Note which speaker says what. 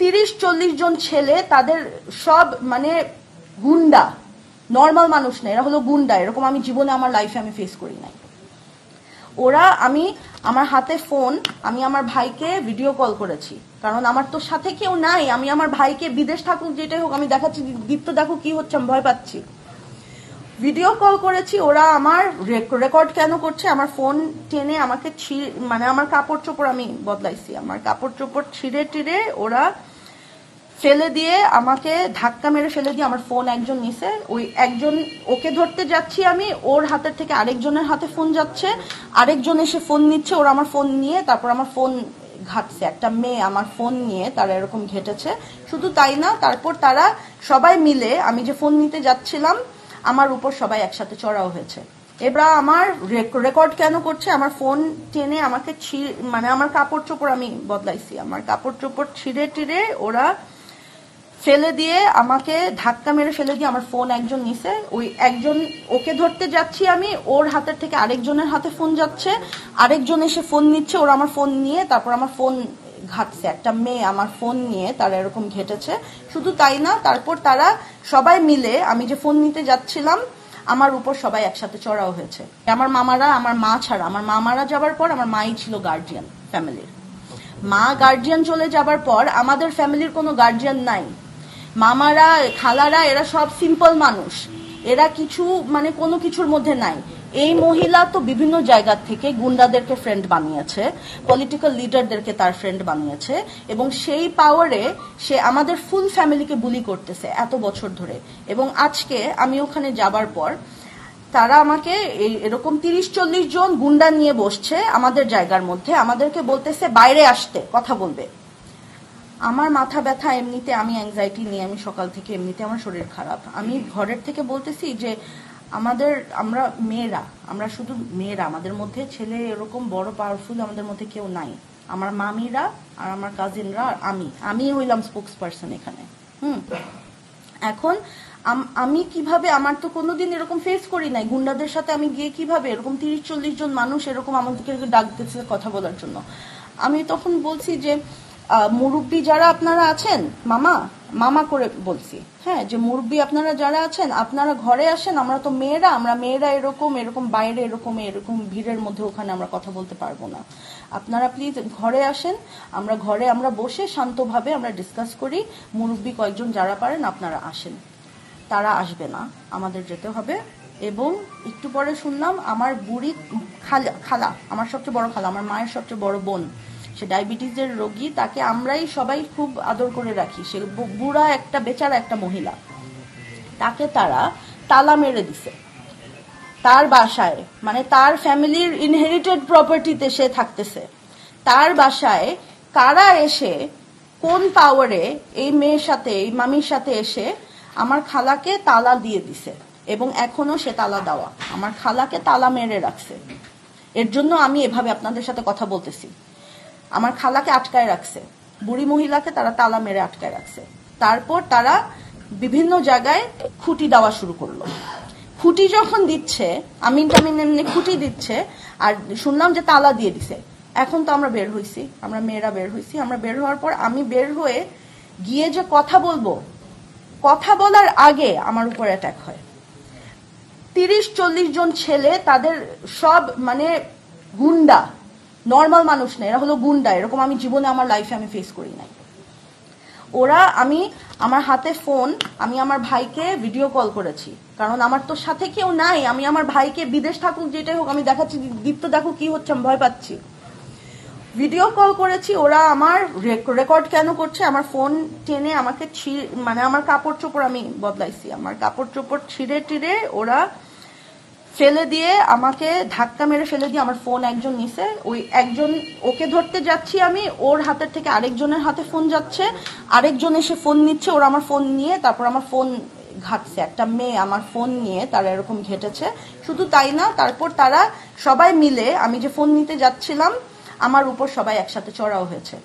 Speaker 1: তিরিশ, চল্লিশ জন ছেলে, তাদের সব মানে গুন্ডা নর্মাল মানুষ না, এরা হলো গুন্ডা, এরকম আমি জীবনে আমার লাইফে আমি ফেস করি নাই। ওরা, আমি, আমার হাতে ফোন আমি আমার ভাইকে ভিডিও কল করেছি, কারণ আমার তো সাথে কেউ নাই, আমি আমার ভাইকে বিদেশ থাকুক, যেটাই হোক, আমি দেখাচ্ছি দীপ্ত দেখো কি হচ্ছে, আমি ভয় পাচ্ছি। ভিডিও কল করেছি, ওরা আমার রেকর্ড কেন করছে, আমার ফোন টেনে আমাকে মানে আমার কাপড় চোপড় আমি বদলাইছি, আমার কাপড় চোপড় ছিঁড়ে টিড়ে ওরা ফেলে দিয়ে আমাকে ধাক্কা মেরে ফেলে দিয়ে আমার ফোন একজন নিছে, ওই একজন, ওকে ধরতে যাচ্ছি আমি, ওর হাতের থেকে আরেকজনের হাতে ফোন যাচ্ছে, আরেকজন এসে ফোন নিচ্ছে, ওরা আমার ফোন নিয়ে, তারপর আমার ফোন ঘাটছে, একটা মেয়ে আমার ফোন নিয়ে তারা এরকম ঘেটেছে, শুধু তাই না, তারপর তারা সবাই মিলে আমি যে ফোন নিতে যাচ্ছিলাম আমার উপর সবাই একসাথে চড়াও হয়েছে। এবার আমার রেকর্ড কেন করছে? আমার ফোন টেনে আমাকে মানে আমার কাপড় চোপড় আমি বদলাইছি। আমার কাপড় চোপড় ছিঁড়ে টিড়ে ওরা ফেলে দিয়ে আমাকে ধাক্কা মেরে ফেলে দিয়ে আমার ফোন একজন নিছে। ওই একজন, ওকে ধরতে যাচ্ছি আমি, ওর হাতের থেকে আরেকজনের হাতে ফোন যাচ্ছে। আরেকজন এসে ফোন নিচ্ছে, ওরা আমার ফোন নিয়ে, তারপর আমার ফোন ঘাটছে। একটা মেয়ে আমার ফোন নিয়ে তারা এরকম ঘেটেছে। শুধু তাই না, তারপর তারা সবাই মিলে আমি যে ফোন নিতে যাচ্ছিলাম, আমার উপর সবাই একসাথে চড়াও হয়েছে। আমার মামারা, আমার মা ছাড়া, আমার মামারা যাবার পর আমার মাই ছিল গার্জিয়ান ফ্যামিলির মা গার্জিয়ান চলে যাবার পর আমাদের ফ্যামিলির কোনো গার্জিয়ান নাই। মামারা, খালারা, এরা সব সিম্পল মানুষ। এরা কিছু মানে কোনো কিছুর মধ্যে নাই। এই মহিলা তো বিভিন্ন জায়গা থেকে গুন্ডাদেরকে ফ্রেন্ড বানিয়েছে পলিটিক্যাল লিডারদেরকে তার ফ্রেন্ড বানিয়েছে, এবং সেই পাওয়ারে সে আমাদের ফুল ফ্যামিলিকে বুলি করতেছে এত বছর ধরে। এবং আজকে আমি ওখানে যাবার পর, তারা আমাকে এরকম তিরিশ চল্লিশ জন গুন্ডা নিয়ে বসছে আমাদের জায়গার মধ্যে, আমাদেরকে বলতেছে, বাইরে আসতে, কথা বলবে। আমার মাথা ব্যথা, এমনিতে আমি অ্যাংজাইটি নিয়ে আমি সকাল থেকে এমনিতে আমার শরীর খারাপ। আমি ঘরের থেকে বলতেছি যে, আমাদের, আমরা মেয়েরা, আমরা শুধু মেয়েরা, আমাদের মধ্যে ছেলে এরকম বড় পাওয়ারফুল আমাদের মধ্যে কেউ নাই। আমার মামিরা আর আমার কাজিনরা আর আমি আমি হইলাম স্পোক্স পার্সন এখানে, হুম। এখন আমি কীভাবে, আমার তো কোনোদিন এরকম ফেস করি নাই। গুন্ডাদের সাথে আমি গিয়ে কীভাবে, এরকম তিরিশ চল্লিশ জন মানুষ এরকম আমাদেরকে ডাকতেছে কথা বলার জন্য। আমি তখন বলছি যে মুরব্বি যারা আপনারা আছেন, মামা মামা করে বলছি হ্যাঁ যে মুরব্বী আপনারা যারা আছেন, আপনারা ঘরে আসেন, আমরা তো মেয়েরা, আমরা মেয়েরা এরকম এরকম বাইরে, এরকম এরকম ভিড়ের মধ্যে ওখানে আমরা কথা বলতে পারব না। আপনারা প্লিজ ঘরে আসেন, আমরা ঘরে, আমরা বসে শান্তভাবে আমরা ডিসকাস করি, মুরব্বী কয়েকজন যারা পারেন, আপনারা আসেন। তারা আসবে না, আমাদের যেতে হবে। এবং একটু পরে শুনলাম, আমার বুড়ি খালা খালা, আমার সবচেয়ে বড় খালা, আমার মায়ের সবচেয়ে বড় বোন সে ডায়াবেটিসের রোগী, তাকে আমরাই সবাই খুব আদর করে রাখি। সে বুড়া একটা, বেচারা একটা মহিলা। তাকে তারা তালা মেরে দিছে। তার বাসায় মানে তার ফ্যামিলির ইনহেরিটেড প্রপার্টিতে সে থাকতেছে। তার বাসায় কারা এসে, কোন পাওয়ারে এই মেয়ের সাথে, এই মামির সাথে এসে আমার খালাকে তালা দিয়ে দিছে এবং এখনও সে তালা দেওয়া। আমার খালাকে তালা মেরে রাখছে। এর জন্য আমি এভাবে আপনাদের সাথে কথা বলতেছি। আমার খালাকে আটকায় রাখছে। বুড়ি মহিলাকে তারা তালা মেরে আটকায় রাখছে। তারপর তারা বিভিন্ন জায়গায় খুঁটি দেওয়া শুরু করল। খুঁটি যখন দিচ্ছে, আমিন টামিন এমনি খুঁটি দিচ্ছে, আর শুনলাম যে তালা দিয়ে দিছে। এখন তো আমরা বের হইছি, আমরা মেয়েরা বের হইছি। আমরা বের হওয়ার পর আমি বের হয়ে গিয়ে যে কথা বলব, কথা বলার আগে আমার উপর অ্যাটাক হয়। তিরিশ চল্লিশ জন ছেলে তাদের সব মানে গুন্ডা নর্মাল মানুষ না, এরা হলো গুন্ডা, এরকম আমি জীবনে আমার লাইফে আমি ফেস করি নাই। ওরা আমি, আমার হাতে ফোন আমি আমার ভাইকে ভিডিও কল করেছি। কারণ আমার তো সাথে কেউ নাই, আমি আমার ভাইকে বিদেশ থাকুক, যেটাই হোক, আমি দেখাচ্ছি, দীপ্ত দেখো কি হচ্ছে, আমি ভয় পাচ্ছি। ভিডিও কল করেছি, ওরা আমার রেকর্ড কেন করছে, আমার ফোন টেনে আমাকে মানে আমার কাপড় চোপড় আমি বদলাইছি। আমার কাপড় চোপড় ছিঁড়ে টিড়ে ওরা ফেলে দিয়ে আমাকে ধাক্কা মেরে ফেলে দিয়ে আমার ফোন একজন নিছে। ওই একজন, ওকে ধরতে যাচ্ছি আমি, ওর হাতের থেকে আরেকজনের হাতে ফোন যাচ্ছে। আরেকজন এসে ফোন নিচ্ছে, ওরা আমার ফোন নিয়ে, তারপর আমার ফোন ঘাটছে। একটা মেয়ে আমার ফোন নিয়ে তারা এরকম ঘেটেছে। শুধু তাই না, তারপর তারা সবাই মিলে আমি যে ফোন নিতে যাচ্ছিলাম, আমার উপর সবাই একসাথে চড়াও হয়েছে।